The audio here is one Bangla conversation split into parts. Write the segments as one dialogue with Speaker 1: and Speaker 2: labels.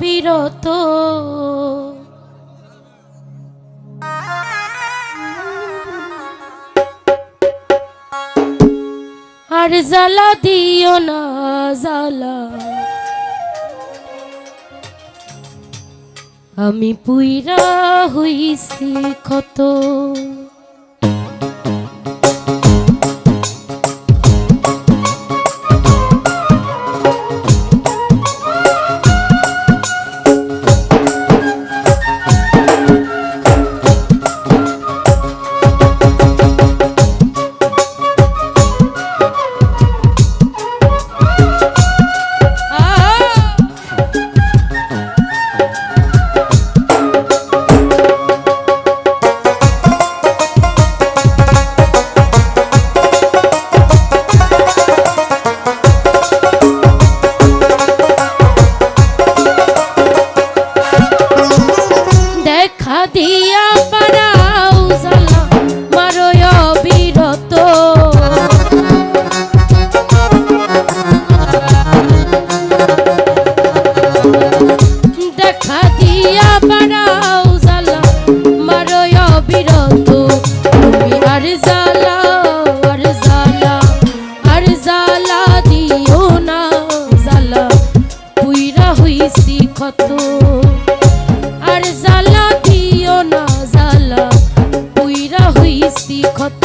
Speaker 1: বিরত আর জ্বালা দিও না জ্বালা। আমি পুইরা হইছি কত আসি ক্ষত।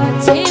Speaker 1: কাছে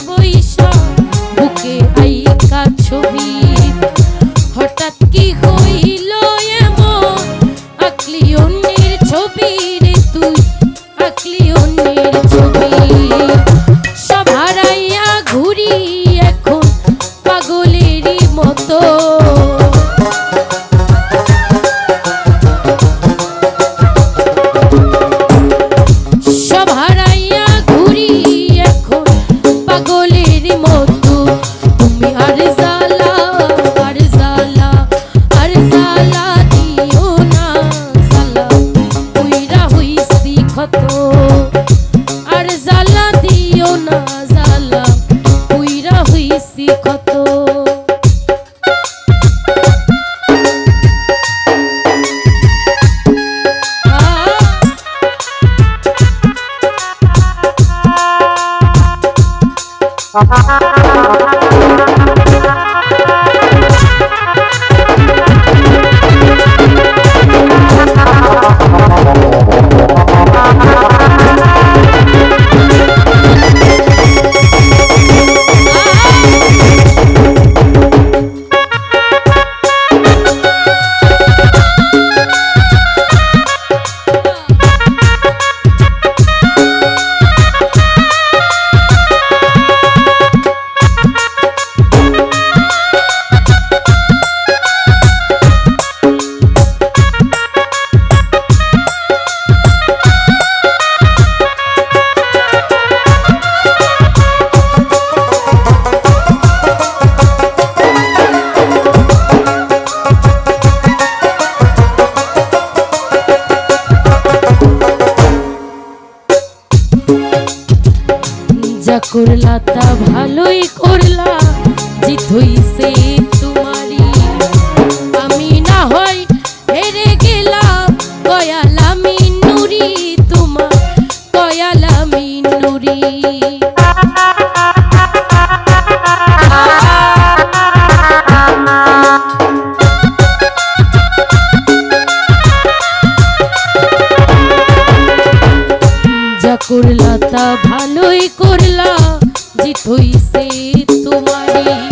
Speaker 1: করলা জিত হইছে তোমারই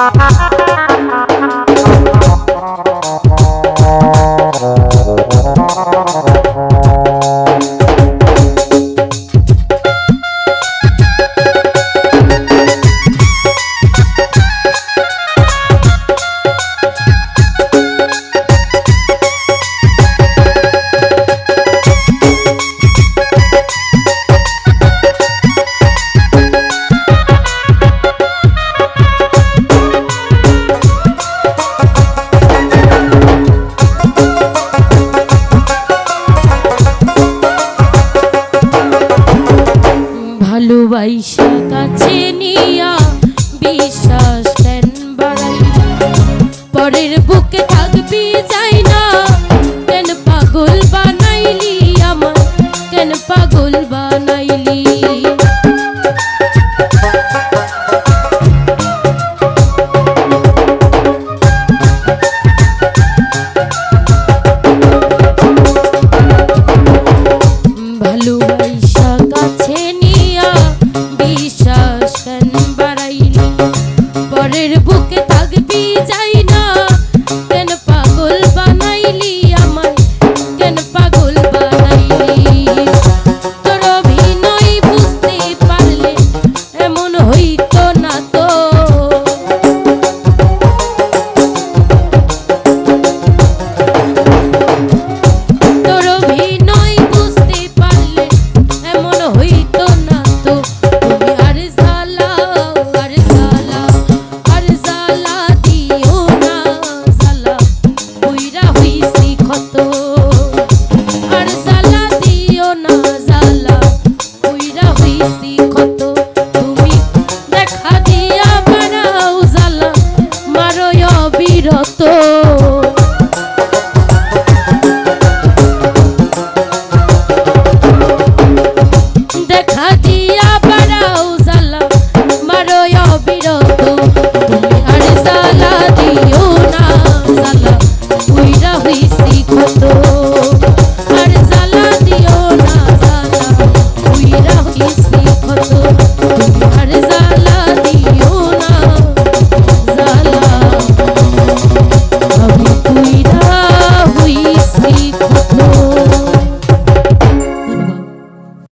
Speaker 1: Ha.